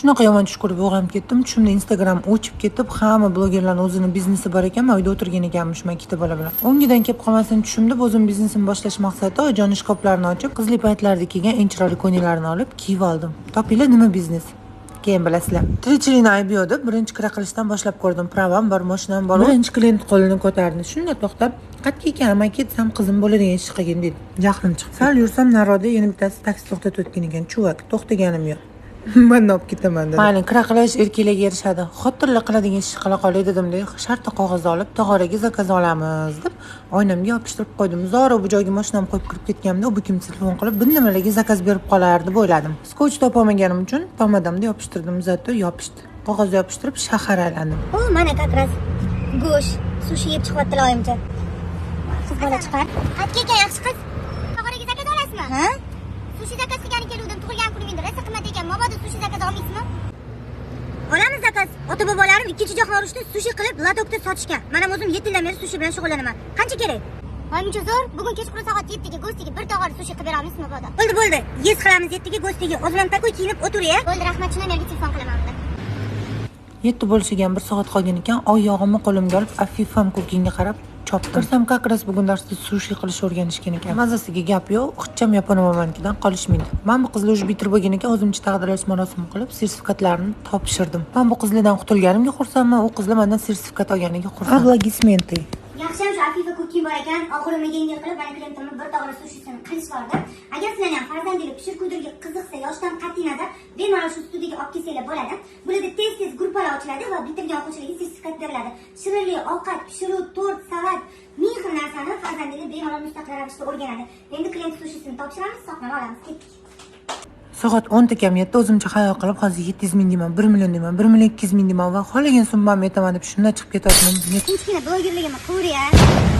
shunaqa yomon tush ko'rib uyg'onib ketdim. Tushimda instagram o'chib ketib hamma blogerlarni o'zini biznesi bor ekan man uyda o'tirgan ekanmishman ikkita bola bilan. O'ngidan kelib qolmasin tushimda o'zim biznesimni boshlash maqsadida oyijon shkaflarni ochib qizli paytlarda kiygan eng chiroyli ko'ylaklarni olib kiyib oldim. Topinglar nima biznes? Keyin bilasizlar. Tirikchilikni aybi deb birinchi kira qilishdan boshlab ko'rdim. Pravam bor mashinam bor. Birinchi klient qo'lini ko'tardi. Shunda to'xtab qayerga ekan amaki ketsam qizim bo'ladigan ish qilgin dedi. Jahlim chiqdi. Sal yursam naroda yana bittasi taksi to'xtatayotgan ekan. Chuvak to'xtaganim yo'q. man olib ketaman dedi mayli kira qilish erkaklarga yarashadi xotirlik qiladigan ish qila qolay dedimda shartta qog'oz olib tog'oraga zakaz olamiz deb oynamga yopishtirib qo'ydim zora bu joyga mashinamni qo'yib kirib ketganimda u kim telefon qilib bir nimalarga zakaz berib qolar deb o'yladim skotch topolmaganim uchun pomadamda yopishtirdim zато yopishdi qog'ozga yopishtirib shahar aylandim O, mana как раз go'sht, sushi yeb chiqyaptilar oyimcha. Qiz bola chiqar. Qayerga ekan yaxshi qiz? Tog'oraga zakaz olasizmi? Ha? Sushi zakaz qilgani keluvdim, tug'ilgan kuningda rosa qimmat ekan. Mabodo sushi zakaz olmaysizmi? Olamiz zakaz. Ota bobolarim ikkinchi jahon urushida sushi qilib latokda sotishgan. Men ham o'zim 7 yildan beri sushi bilan shug'ullanaman. Qancha kerak? Oyimcha zo'r. Bugun kechqurun soat 7 ga go'stiga bir tog'ora sushi qilib beramiz mabodo. Bo'ldi, bo'ldi. Yes qilamiz 7 ga go'stiga. O'zim takoy kiyinib o'tir-ya. Bo'ldi, rahmat. Shundan yerga telefon qilaman. unda. yetti bo'lishiga bir soat qolgan ekan oyog'imni qo'limga olib afifam kukinga qarab chopdim. Ko'rsam как раз bugun darsda sushi qilish o'rganishgan ekan. Mazasiga gap yo'q ixcham yapon mamanikidan qolishmaydi man bu qizlar уже bitirib bo'lgan ekan o'zimcha taqdirlash marosimini qilib sertifikatlarini topshirdim. Man bu qizlardan qutulganimga xursandman u qizlar mandan sertifikat olganiga xursand. Ablagисменты yaxshiyam shu afifa kukin bor ekan og'irimga yengil qilib mana klientimni bir tog'ora sushisini qilishvordi agar sizlarni ham farzandinglar pishirkudurga qiziqsa yoshdan qat'iy nazar bemalol shu studiyaga olib kelsanglar bo'ladi bularda tez tez gruppalar ochiladi va bitirgan o'quvchilarga sertifikat beriladi. Shirinli ovqat pishiruv tort bemalol mustaqil ravishda o'rganadi. Endi klient sushisini topshiramiz sotmani olamiz ketdik. Soat o'nta kam yetti o'zimcha xayol qilib hozir yetti yuz ming deyman bir million deyman bir million ikki yuz ming deyman va xohlagan summamni aytaman deb shundan chiqib ketyapman tinchgina blogerligimni qilver